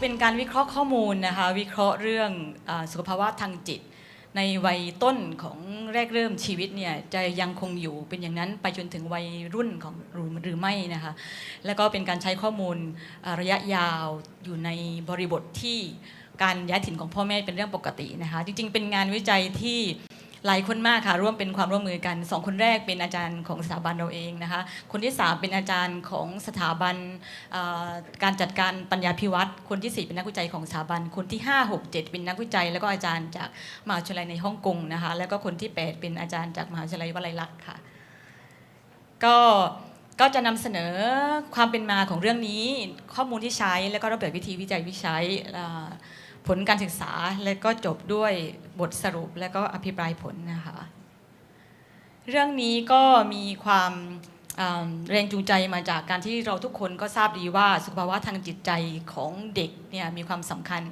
เป็นการวิเคราะห์ข้อมูลนะคะวิเคราะห์เรื่องอสุขภาวะทางจิต ในวัยต้นของแรกเริ่มชีวิตเนี่ยจะยังคงอยู่เป็นอย่างนั้นไปจนถึงวัยรุ่นของหรือหรือไม่นะคะแล้วก็เป็นการใช้ข้อมูลระยะยาวอยู่ในบริบทที่การย้ายถิ่นของพ่อแม่เป็นเรื่องปกตินะคะจริงๆ เป็นงานวิจัยที่ หลายคนมากค่ะร่วมเป็นความร่วมมือกันสองคนแรกเป็นอาจารย์ของสถาบันเราเองนะคะคนที่สามเป็นอาจารย์ของสถาบันการจัดการปัญญาพิวัตรคนที่ 4 เป็นนักวิจัยของสถาบันคนที่ 5 6 7 เป็นนักวิจัย แล้วก็อาจารย์จากมหาวิทยาลัยในฮ่องกงนะคะแล้วก็คนที่ 8 เป็นอาจารย์จากมหาวิทยาลัยวลัยลักษณ์ค่ะก็ก็จะนำเสนอความเป็นมาของเรื่องนี้ ข้อมูลที่ใช้แล้วก็ระเบียบวิธีวิจัยวิจัย ผลการศึกษาและก็จบด้วยบทสรุปและก็อภิปรายผลนะคะ เรื่องนี้ก็มีความ แรงจูงใจมาจากการที่เราทุกคนก็ทราบดีว่าสุขภาวะทางจิตใจของเด็กเนี่ยมีความสำคัญ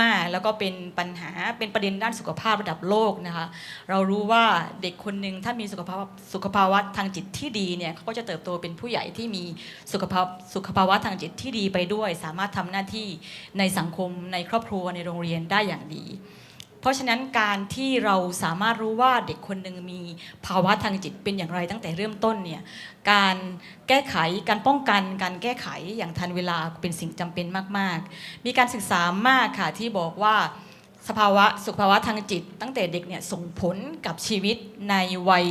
มากแล้วก็เป็นปัญหาเป็นประเด็นด้านสุขภาพระดับโลกนะคะเรารู้ว่าเด็กคนหนึ่งถ้ามีสุขภาวะสุขภาวะทางจิตที่ดีเนี่ยเขาก็จะเติบโตเป็นผู้ใหญ่ที่มีสุขภาพสุขภาวะทางจิตที่ดีไปด้วย สามารถทำหน้าที่ในสังคมในครอบครัวในโรงเรียนได้อย่างดี เพราะฉะนั้นการที่เราสามารถรู้ว่าเด็กคนหนึ่งมีภาวะทางจิตเป็นอย่างไรตั้งแต่เริ่มต้นเนี่ยการแก้ไขการป้องกัน การแก้ไขอย่างทันเวลาเป็นสิ่งจำเป็นมาก ๆ มีการศึกษามากค่ะที่บอกว่าสภาวะสุขภาวะทางจิต ตั้งแต่เด็กเนี่ยส่งผลกับชีวิตในวัย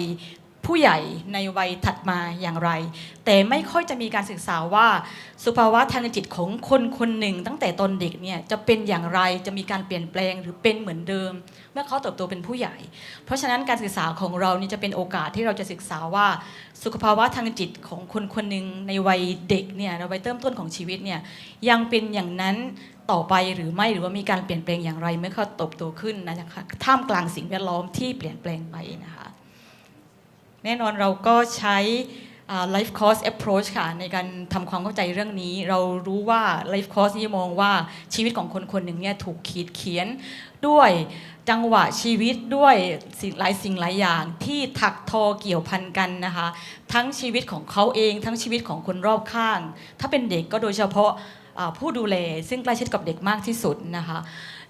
ผู้ใหญ่ในวัยถัดมาอย่างไร แต่ไม่ค่อยจะมีการศึกษาว่า สุขภาวะทางจิตของคนคนหนึ่ง ตั้งแต่ตอนเด็กเนี่ยจะเป็นอย่างไรจะมีการเปลี่ยนแปลงหรือเป็นเหมือนเดิม เมื่อเขาเติบโตเป็นผู้ใหญ่ เพราะฉะนั้นการศึกษาของเรานี่จะเป็นโอกาสที่เราจะศึกษาว่า สุขภาวะทางจิตของคนคนหนึ่งในวัยเด็กเนี่ยในวัยเริ่มต้นของชีวิตเนี่ยยังเป็นอย่างนั้นต่อไปหรือไม่หรือว่ามีการเปลี่ยนแปลงอย่างไร เมื่อเขาเติบโตขึ้นนะคะท่ามกลางสิ่งแวดล้อมที่เปลี่ยนแปลงไปนะคะ แน่นอนเราก็ใช้ life course approach ค่ะ ในการทำความเข้าใจเรื่องนี้ เรารู้ว่า life course นี่มองว่าชีวิตของคนคนหนึ่งเนี่ยถูกขีดเขียนด้วยจังหวะชีวิตด้วยสิ่งหลายสิ่งหลายอย่างที่ถักทอเกี่ยวพันกันนะคะ ทั้งชีวิตของเขาเองทั้งชีวิตของคนรอบข้าง ถ้าเป็นเด็กก็โดยเฉพาะผู้ดูแลซึ่งใกล้ชิดกับเด็กมากที่สุดนะคะ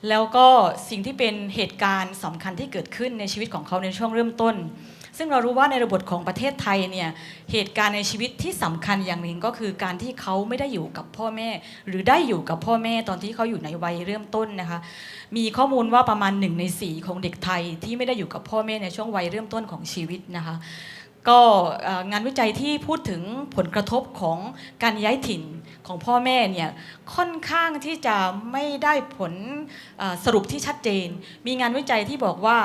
แล้วก็สิ่งที่เป็นเหตุการณ์สำคัญที่เกิดขึ้นในชีวิตของเขาในช่วงเริ่มต้น ซึ่งเรารู้ว่าในระบบของประเทศไทยเนี่ยเหตุการณ์ในชีวิตที่สำคัญอย่างหนึ่งก็คือการที่เขาไม่ได้อยู่กับพ่อแม่ หรือได้อยู่กับพ่อแม่ตอนที่เขาอยู่ในวัยเริ่มต้นนะคะมีข้อมูลว่าประมาณหนึ่งในสี่ของเด็กไทยที่ไม่ได้อยู่กับพ่อแม่ในช่วงวัยเริ่มต้นของชีวิตนะคะ ก็งานวิจัยที่พูดถึงผลกระทบของการย้ายถิ่นของพ่อแม่เนี่ยค่อนข้างที่จะไม่ได้ผลสรุปที่ชัดเจน มีงานวิจัยที่บอกว่า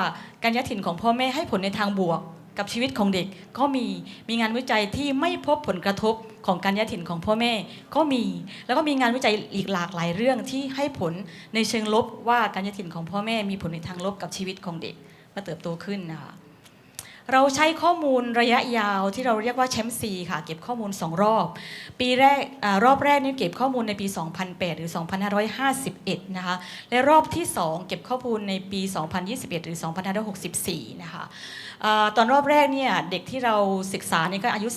การย้ายถิ่นของพ่อแม่ให้ผลในทางบวก กับชีวิตของเด็กก็มีมีงานวิจัยที่ไม่พบผลกระทบของการย้ายถิ่นของพ่อแม่ก็มี แล้วก็มีงานวิจัยอีกหลากหลายเรื่องที่ให้ผลในเชิงลบว่าการย้ายถิ่นของพ่อแม่มีผลในทางลบกับชีวิตของเด็กเมื่อเติบโตขึ้นนะคะ เราใช้ข้อมูลระยะยาวที่เราเรียกว่าแชมป์ซีค่ะ เก็บข้อมูล 2 รอบ ปีแรกอรอบแรกนี่เก็บข้อมูลในปี 2008 หรือ 2551 นะคะ และรอบที่ 2 เก็บข้อมูลในปี 2021 หรือ 2564 นะคะอตอนรอบแรกเนี่ยเด็กที่เราศึกษานี่ก็อายุ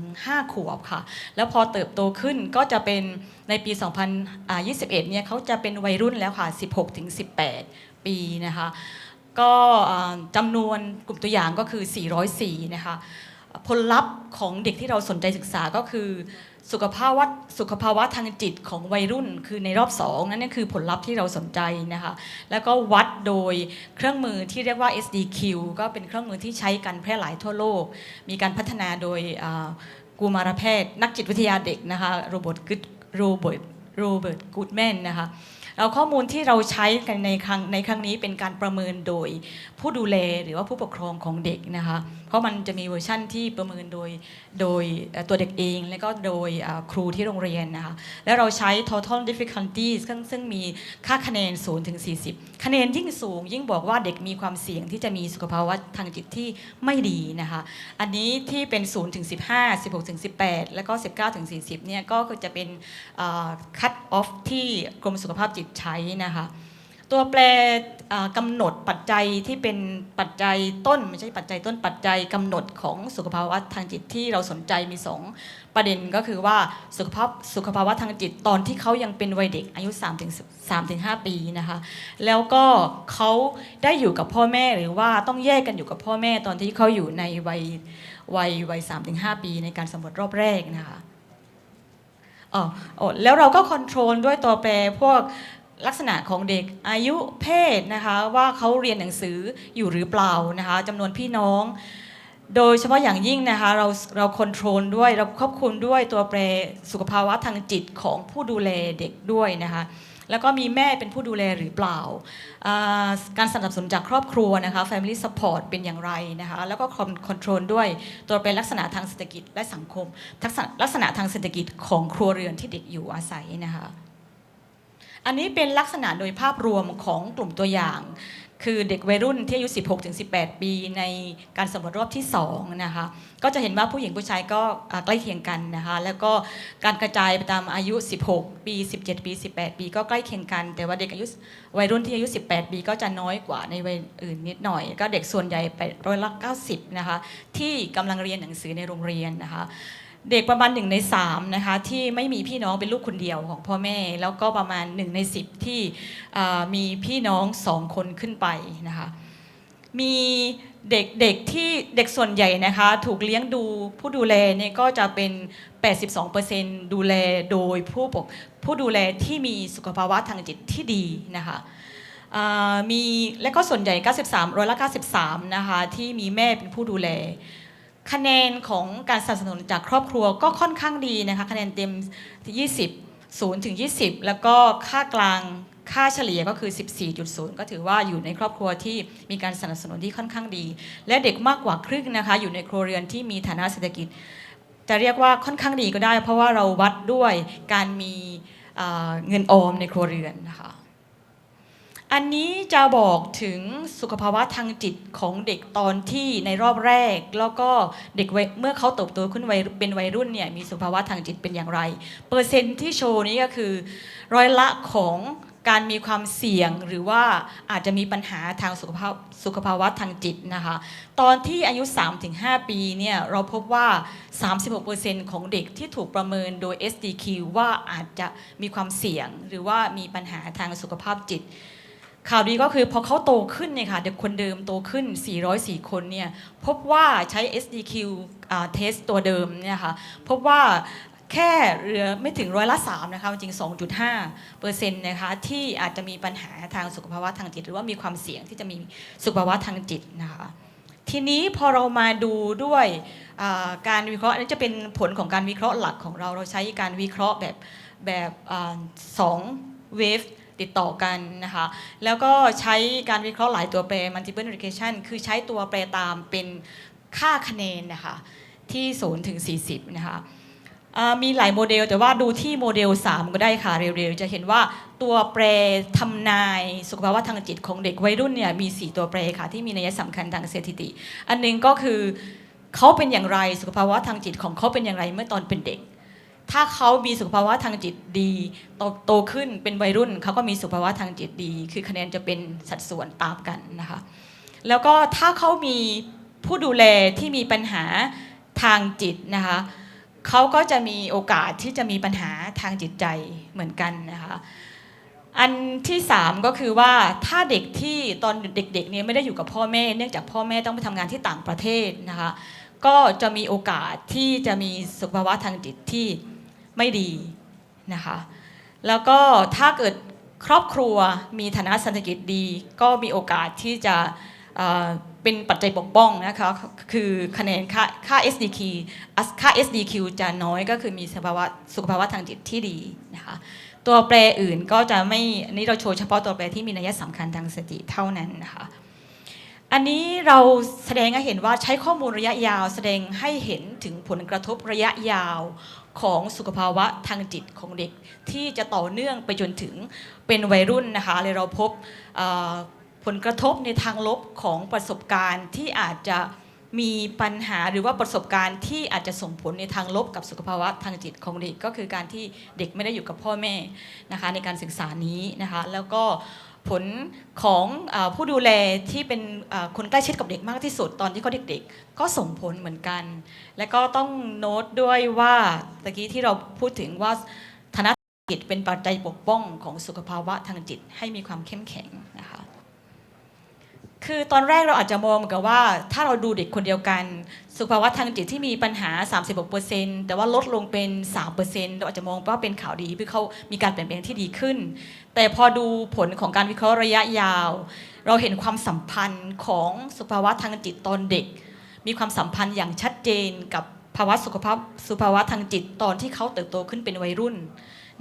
3-5 ขวบค่ะ แล้วพอเติบโตขึ้นก็จะเป็นในปี 2021 เนี่ยเขาจะเป็นวัยรุ่นแล้วค่ะ 16-18 ปีนะคะ ก็จำนวนกลุ่มตัวอย่างก็คือ 404 นะคะ ผลลัพธ์ของเด็กที่เราสนใจศึกษาก็คือ สุขภาวะสุขภาวะทางจิตของวัยรุ่นคือในรอบ2นั่นคือผลลัพธ์ที่เราสนใจนะคะ แล้วก็วัดโดยเครื่องมือที่เรียกว่า SDQ ก็เป็นเครื่องมือที่ใช้กันแพร่หลายทั่วโลก มีการพัฒนาโดยกุมารแพทย์ นักจิตวิทยาเด็กนะคะโรเบิร์ตกึดโรเบิร์ตโรเบิร์ตกูดแมนนะคะ เราข้อมูลที่เราใช้กันในครั้งในครั้งนี้เป็นการประเมินโดยผู้ดูแลหรือว่าผู้ปกครองของเด็กนะคะเพราะมันจะมีเวอร์ชั่นที่ประเมินโดยโดยตัวเด็กเอง และก็โดยครูที่โรงเรียนนะคะแล้วเราใช้ total difficulty ซึ่งซึ่งมีค่าคะแนน0ถึง40 คะแนนยิ่งสูง ยิ่งบอกว่าเด็กมีความเสี่ยงที่จะมีสุขภาวะทางจิตที่ไม่ดีนะคะอันนี้ที่เป็น0ถึง15 16ถึง18 แล้วก็ 19ถึง40เนี่ยก็จะเป็นคัตออฟที่กรมสุขภาพจิตใช้นะคะ ตัวแปรอ่ากำหนดปัจจัยที่เป็นปัจจัยต้นไม่ใช่ปัจจัยต้นปัจจัยกำหนดของสุขภาวะทางจิตที่เราสนใจมีสองประเด็นก็คือว่าสุขภาพสุขภาวะทางจิตตอนที่เขายังเป็นวัยเด็กอายุ3ถึง3ถึง5ปีนะคะ แล้วก็เขาได้อยู่กับพ่อแม่หรือว่าต้องแยกกันอยู่กับพ่อแม่ตอนที่เขาอยู่ในวัยวัยวัย3ถึง5ปีในการสำรวจรอบแรกนะคะอ๋อแล้วเราก็คอนโทรลด้วยตัวแปรพวก ลักษณะของเด็กอายุเพศนะคะว่าเขาเรียนหนังสืออยู่หรือเปล่านะคะจำนวนพี่น้อง โดยเฉพาะอย่างยิ่งนะคะเราเราคอนโทรลด้วยเราควบคุมด้วยตัวแปรสุขภาวะทางจิตของผู้ดูแลเด็กด้วยนะคะแล้วก็มีแม่เป็นผู้ดูแลหรือเปล่า การสนับสนุนจากครอบครัวนะคะ Family Support เป็นอย่างไรนะคะ แล้วก็คอนโทรลด้วยตัวแปรลักษณะทางเศรษฐกิจและสังคมลักษณะทางเศรษฐกิจของครัวเรือนที่เด็กอยู่อาศัยนะคะ อันนี้เป็นลักษณะโดยภาพรวมของกลุ่มตัวอย่าง คือเด็กวัยรุ่นที่อายุ 16-18 ปีในการสำรวจรอบที่2นะคะก็จะเห็นว่าผู้หญิงผู้ชายก็ใกล้เคียงกันนะคะแล้วก็การกระจายไปตามอายุ 16 ปี 17 ปี 18 ปี ก็ใกล้เคียงกัน แต่ว่าเด็กอายุวัยรุ่นที่อายุ 18 ปีก็จะน้อยกว่าในวัยอื่นนิดหน่อย ก็เด็กส่วนใหญ่ไปร้อยละ90นะคะที่กำลังเรียนหนังสือในโรงเรียนนะคะ เด็กประมาณหนึ่งในสามนะคะที่ไม่มีพี่น้องเป็นลูกคนเดียวของพ่อแม่ แล้วก็ประมาณหนึ่งในสิบที่มีพี่น้องสองคนขึ้นไปนะคะมีเด็กเด็กที่เด็กส่วนใหญ่นะคะถูกเลี้ยงดูผู้ดูแลเนี่ยก็จะเป็น 82%ดูแลโดยผู้ปกผู้ดูแลที่มีสุขภาวะทางจิตที่ดีนะคะมีและก็ส่วนใหญ่ 93ร้อยละ93นะคะที่มีแม่เป็นผู้ดูแล คะแนนของการสนับสนุนจากครอบครัวก็ค่อนข้างดีนะคะคะแนนเต็ม 20 0ถึง20 แล้วก็ค่ากลางค่าเฉลี่ยก็คือ 14.0 ก็ถือว่าอยู่ในครอบครัวที่มีการสนับสนุนที่ค่อนข้างดี และเด็กมากกว่าครึ่งนะคะ อยู่ในครัวเรือนที่มีฐานะเศรษฐกิจ จะเรียกว่าค่อนข้างดีก็ได้ เพราะว่าเราวัดด้วยการมีเงินออมในครัวเรือนนะคะ อันนี้จะบอกถึงสุขภาวะทางจิตของเด็กตอนที่ในรอบแรก แล้วก็เด็กเมื่อเขาเติบโตขึ้นวัยเป็นวัยรุ่นเนี่ยมีสุขภาวะทางจิตเป็นอย่างไร เปอร์เซ็นต์ที่โชว์นี้ก็คือ ร้อยละของการมีความเสี่ยงหรือว่าอาจจะมีปัญหาทางสุขภาพสุขภาวะทางจิตนะคะ ตอนที่อายุ 3-5 ปีเนี่ยเราพบว่า 36%ของเด็กที่ถูกประเมินโดย SDQ ว่าอาจจะมีความเสี่ยงหรือว่ามีปัญหาทางสุขภาพจิต ข่าวดีก็คือพอเขาโตขึ้นเนี่ยค่ะเด็กคนเดิมโตขึ้น 404 คนเนี่ยพบว่าใช้ SDQ อ่าเทสตัวเดิมเนี่ยค่ะพบว่าแค่เหลือไม่ถึงร้อยละ3นะคะจริง 2.5เปอร์เซ็นต์นะคะที่อาจจะมีปัญหาทางสุขภาวะทางจิต หรือว่ามีความเสี่ยงที่จะมีสุขภาวะทางจิตนะคะทีนี้พอเรามาดูด้วยการวิเคราะห์อันนี้จะเป็นผลของการวิเคราะห์หลักของเราเราใช้การวิเคราะห์แบบแบบอสองเวฟ ติดต่อกันนะคะแล้วก็ใช้การวิเคราะห์หลายตัวแปร multiple regression คือใช้ตัวแปรตามเป็นค่าคะแนนนะคะที่ 0 ถึง 40 นะคะมีหลายโมเดลแต่ว่าดูที่โมเดล 3 ก็ได้ค่ะเร็วๆ จะเห็นว่าตัวแปรทำนายสุขภาวะทางจิตของเด็กวัยรุ่นเนี่ยมี 4 ตัวแปรค่ะที่มีนัยสำคัญทางสถิติ อันหนึงก็คือเขาเป็นอย่างไรสุขภาวะทางจิตของเขาเป็นอย่างไรเมื่อตอนเป็นเด็ก ถ้าเขามีสุขภาวะทางจิตดีโตโตขึ้นเป็นวัยรุ่นเขาก็มีสุขภาวะทางจิตดี คือคะแนนจะเป็นสัดส่วนตามกันนะคะ แล้วก็ถ้าเขามีผู้ดูแลที่มีปัญหาทางจิตนะคะเขาก็จะมีโอกาสที่จะมีปัญหาทางจิตใจเหมือนกันนะคะอันที่สามก็คือว่าถ้าเด็กที่ตอนเด็กๆเนี่ยไม่ได้อยู่กับพ่อแม่ เนื่องจากพ่อแม่ต้องไปทำงานที่ต่างประเทศนะคะก็จะมีโอกาสที่จะมีสุขภาวะทางจิตที่ ไม่ดีนะคะแล้วก็ถ้าเกิดครอบครัวมีฐานะเศรษฐกิจดี ก็มีโอกาสที่จะเป็นปัจจัยปกป้องนะคะคือคะแนนค่าค่า SDQ ค่า SDQ จะน้อยก็คือมีสภาวะสุขภาวะทางจิตที่ดีนะคะตัวแปรอื่นก็จะไม่อันนี้เราโชว์เฉพาะตัวแปรที่มีนัยสำคัญทางสติเท่านั้นนะคะอันนี้เราแสดงให้เห็นว่าใช้ข้อมูลระยะยาว แสดงให้เห็นถึงผลกระทบระยะยาว ของสุขภาวะทางจิตของเด็ก ที่จะต่อเนื่องไปจนถึงเป็นวัยรุ่นนะคะเลยเราพบผลกระทบในทางลบของประสบการณ์ที่อาจจะมีปัญหาหรือว่าประสบการณ์ที่อาจจะส่งผลในทางลบกับสุขภาวะทางจิตของเด็กก็คือการที่เด็กไม่ได้อยู่กับพ่อแม่นะคะในการศึกษานี้นะคะแล้วก็ ผลของอผู้ดูแลที่เป็นคนใกล้ชิดกับเด็กมากที่สุดตอนที่เขาเด็กๆ ก็ส่งผลเหมือนกัน และก็ต้องโน้ตด้วยว่าตะกี้ที่เราพูดถึงว่าฐานะจิตเป็นปัจจัยปกป้องของสุขภาวะทางจิตให้มีความเข้มแข็งนะคะ คือตอนแรกเราอาจจะมองเหมือนกับว่า ถ้าเราดูเด็กคนเดียวกัน สุขภาวะทางจิตที่มีปัญหา 36%แต่ว่าลดลงเป็น 3%เราอาจจะมองว่าเป็นข่าวดีเพื่อเขามีการเปลี่ยนแปลงที่ดีขึ้น แต่พอดูผลของการวิเคราะห์ระยะยาว เราเห็นความสัมพันธ์ของสุขภาวะทางจิตตอนเด็ก มีความสัมพันธ์อย่างชัดเจนกับภาวะสุขภาพสุขภาวะทางจิตตอนที่เขาเติบโตขึ้นเป็นวัยรุ่น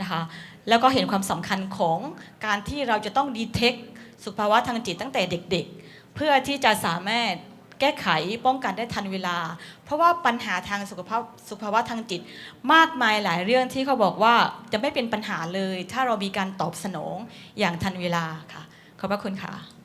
นะคะแล้วก็เห็นความสำคัญของการที่เราจะต้องดีเทคสุขภาวะทางจิตตั้งแต่เด็กๆ เพื่อที่จะสามารถแก้ไขป้องกันได้ทันเวลา เพราะว่าปัญหาทางสุขภาพสุขภาวะทางจิต มากมายหลายเรื่องที่เขาบอกว่าจะไม่เป็นปัญหาเลย ถ้าเรามีการตอบสนองอย่างทันเวลาค่ะ ขอบพระคุณค่ะ